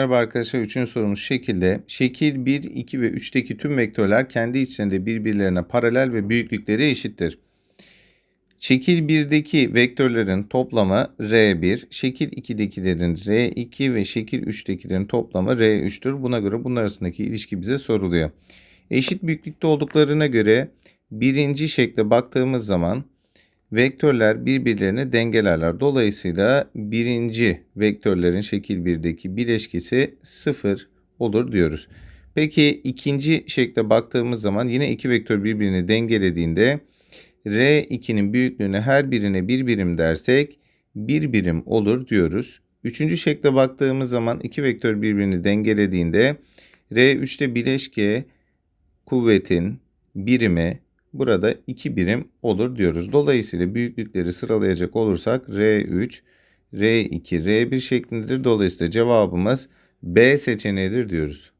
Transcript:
Merhaba arkadaşlar 3. sorumuz şekilde. Şekil 1, 2 ve 3'teki tüm vektörler kendi içlerinde birbirlerine paralel ve büyüklükleri eşittir. Şekil 1'deki vektörlerin toplamı R1, şekil 2'dekilerin R2 ve şekil 3'tekilerin toplamı R3'tür. Buna göre bunlar arasındaki ilişki bize soruluyor. Eşit büyüklükte olduklarına göre birinci şekle baktığımız zaman vektörler birbirlerini dengelerler. Dolayısıyla birinci vektörlerin şekil 1'deki bileşkesi 0 olur diyoruz. Peki ikinci şekle baktığımız zaman yine iki vektör birbirini dengelediğinde R2'nin büyüklüğüne her birine bir birim dersek bir birim olur diyoruz. Üçüncü şekle baktığımız zaman iki vektör birbirini dengelediğinde R3'te bileşke kuvvetin birimi burada 2 birim olur diyoruz. Dolayısıyla büyüklükleri sıralayacak olursak R3, R2, R1 şeklindedir. Dolayısıyla cevabımız B seçeneğidir diyoruz.